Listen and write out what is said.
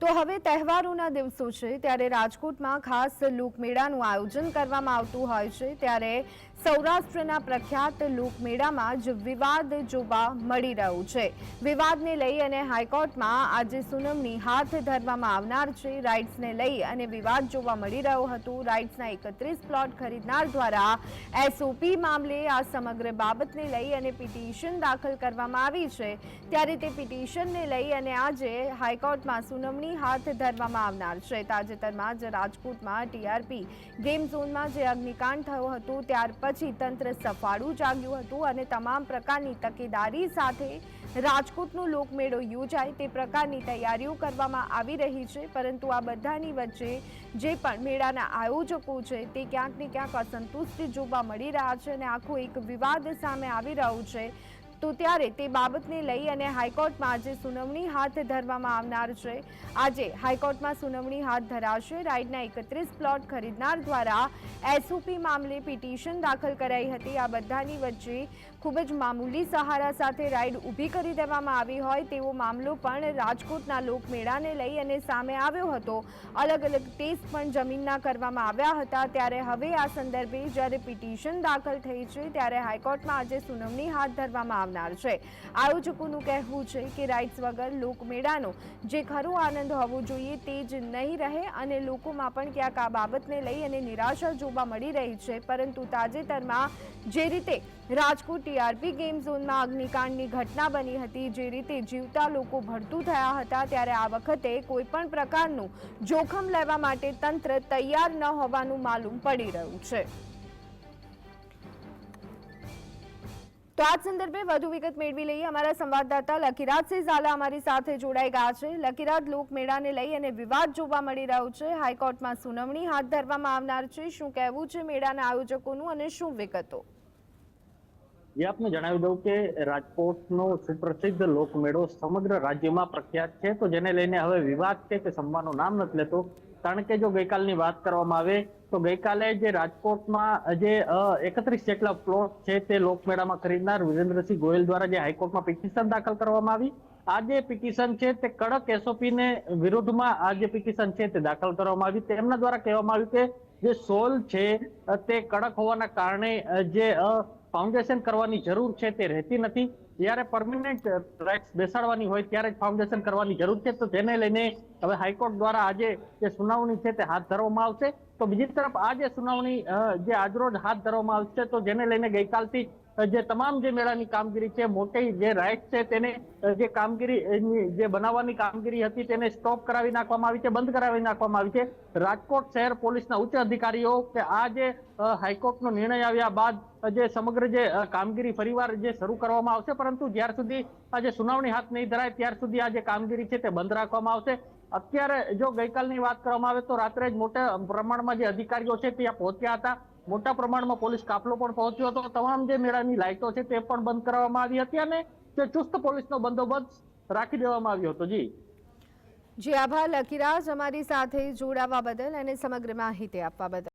તો હવે તહેવારોના દિવસો છે, ત્યારે રાજકોટમાં ખાસ લોકમેળાનું આયોજન કરવામાં આવતું હોય છે, ત્યારે સૌરાષ્ટ્રના પ્રખ્યાત લોકમેળામાં જ વિવાદ જોવા મળી રહ્યું છે. વિવાદને લઈ અને હાઈકોર્ટમાં આજે સુનાવણી હાથ ધરવામાં આવનાર છે. રાઇટ્સને લઈ અને વિવાદ જોવા મળી રહ્યો હતો. રાઇટ્સના એકત્રીસ પ્લોટ ખરીદનાર દ્વારા એસઓપી મામલે આ સમગ્ર બાબતને લઈ અને પિટિશન દાખલ કરવામાં આવી છે. ત્યારે તે પિટિશનને લઈ અને આજે હાઈકોર્ટમાં સુનાવણી હાથ ધરવામાં આવનાર. છે તાજેતરમાં જ રાજકોટમાં ટીઆરપી ગેમ ઝોનમાં જે અગ્નિકાંડ થયો હતો, ત્યાર પછી તંત્ર સફાળું જાગ્યું હતું અને તમામ પ્રકારની તકેદારી સાથે રાજકોટનો લોકમેળો યોજાય તે પ્રકારની તૈયારીઓ કરવામાં આવી રહી છે. પરંતુ આ બધાની વચ્ચે જે પણ મેળાના આયોજકો છે, તે ક્યાંક ને ક્યાંક અસંતુષ્ટ જોવા મળી રહ્યા છે અને આખો એક વિવાદ સામે આવી રહ્યું છે. તો ત્યારે તે બાબતને લઈ અને હાઈકોર્ટમાં આજે સુનાવણી હાથ ધરવામાં આવનાર છે. આજે હાઈકોર્ટમાં સુનાવણી હાથ ધરાશે. રાઇડના એકત્રીસ પ્લોટ ખરીદનાર દ્વારા એસઓપી મામલે પિટિશન દાખલ કરાઈ હતી. આ બધાની વચ્ચે ખૂબ જ મામૂલી સહારા સાથે રાઇડ ઊભી કરી દેવામાં આવી હોય તેવો મામલો પણ રાજકોટના લોકમેળાને લઈ અને સામે આવ્યો હતો. અલગ અલગ ટેસ્ટ પણ જમીનના કરવામાં આવ્યા હતા. ત્યારે હવે આ સંદર્ભે જ્યારે પિટિશન દાખલ થઈ છે, ત્યારે હાઈકોર્ટમાં આજે સુનાવણી હાથ ધરવામાં આવનાર છે. આયોજકોનું કહેવું છે કે રાઇટ્સ વગર લોકમેળાનો જે ખરો આનંદ હોવો જોઈએ તે જ નહીં રહે અને લોકોમાં પણ ક્યાંક આ બાબતને લઈ અને નિરાશા જોવા મળી રહી છે. પરંતુ તાજેતરમાં જે રીતે રાજકોટ ટીઆરપી ગેમ ઝોનમાં અગ્નિકાંડની ઘટના બની હતી, જે રીતે જીવતા લોકો ભડતું થયા હતા, ત્યારે આ વખતે કોઈ પણ પ્રકારનું જોખમ લેવા માટે તંત્ર તૈયાર ન હોવાનું માલુમ પડી રહ્યું છે. તો આ સંદર્ભે વધુ વિગત મેળવી લઈએ. અમારા સંવાદદાતા લકીરાજસિંહ ઝાલા અમારી સાથે જોડાઈ ગયા છે. લકીરાજ લોકમેળાને લઈ અને વિવાદ જોવા મળી રહ્યો છે. હાઈકોર્ટમાં સુનાવણી હાથ ધરવામાં આવનાર છે. શું કહેવું છે મેળાના આયોજકોનું અને શું વિગતો? જે, આપને જણાવી દઉં કે રાજકોટનો સુપ્રસિદ્ધ લોકમેળો સમગ્ર રાજ્યમાં પ્રખ્યાત છે. તો જેને લઈને હવે વિવાદ છે તે સંવાનું નામ નથી લેતો કારણ કે જો ગઈકાલની વાત કરવામાં આવે, તો ગઈકાલે જે રાજકોટમાં જે એકત્રીસ જેટલા પ્લોટ છે તે લોકમેળામાં ખરીદનાર વિરેન્દ્રસિંહ ગોયલ દ્વારા જે હાઈકોર્ટમાં પિટિશન દાખલ કરવામાં આવી. આ જે પિટિશન છે તે કડક એસઓપી ને વિરુદ્ધમાં આ જે પિટિશન છે તે દાખલ કરવામાં આવી. તેમના દ્વારા કહેવામાં આવ્યું કે જે સોલ છે તે કડક હોવાના કારણે જે ફાઉન્ડેશન કરવાની જરૂર છે તે રહેતી નથી. જ્યારે પરમિનન્ટ રાઇટ્સ બેસાડવાની હોય ત્યારે જ ફાઉન્ડેશન કરવાની જરૂર છે. તો તેને લઈને હવે હાઈકોર્ટ દ્વારા આજે જે સુનાવણી છે તે હાથ ધરવામાં આવશે. તો બીજી તરફ આ જે સુનાવણી જે આજરોજ હાથ ધરવામાં આવશે, તો જેને લઈને ગઈકાલથી જે તમામ જે મેળાની કામગીરી છે, મોટી જે રાઇટ છે, તેને જે કામગીરી જે બનાવવાની કામગીરી હતી, તેને સ્ટોપ કરાવી નાખવામાં આવી છે, બંધ કરાવી નાખવામાં આવી છે. રાજકોટ શહેર પોલીસના ઉચ્ચ અધિકારીઓ કે આ જે હાઈકોર્ટનો નિર્ણય આવ્યા બાદ જે સમગ્ર જે કામગીરી ફરીવાર જે શરૂ કરવામાં આવશે, પરંતુ જ્યાર સુધી આ જે સુનાવણી હાથ નહીં ધરાય, ત્યાર સુધી આ જે કામગીરી છે તે બંધ રાખવામાં આવશે. અત્યારે જો ગઈકાલની વાત કરવામાં આવે તો રાત્રે જ મોટા પ્રમાણમાં જે અધિકારીઓ છે ત્યાં પહોંચ્યા હતા. મોટા પ્રમાણમાં પોલીસ કાફલો પણ પહોંચ્યો હતો. તમામ જે મેળાની લાઇટો છે તે પણ બંધ કરવામાં આવી હતી અને તે ચુસ્ત પોલીસનો બંદોબસ્ત રાખી દેવામાં આવ્યો હતો. જી. જે, આભાર, લકીરાજ. અમારી સાથે જોડાવા બદલ અને સમગ્ર માહિતી આપવા બદલ.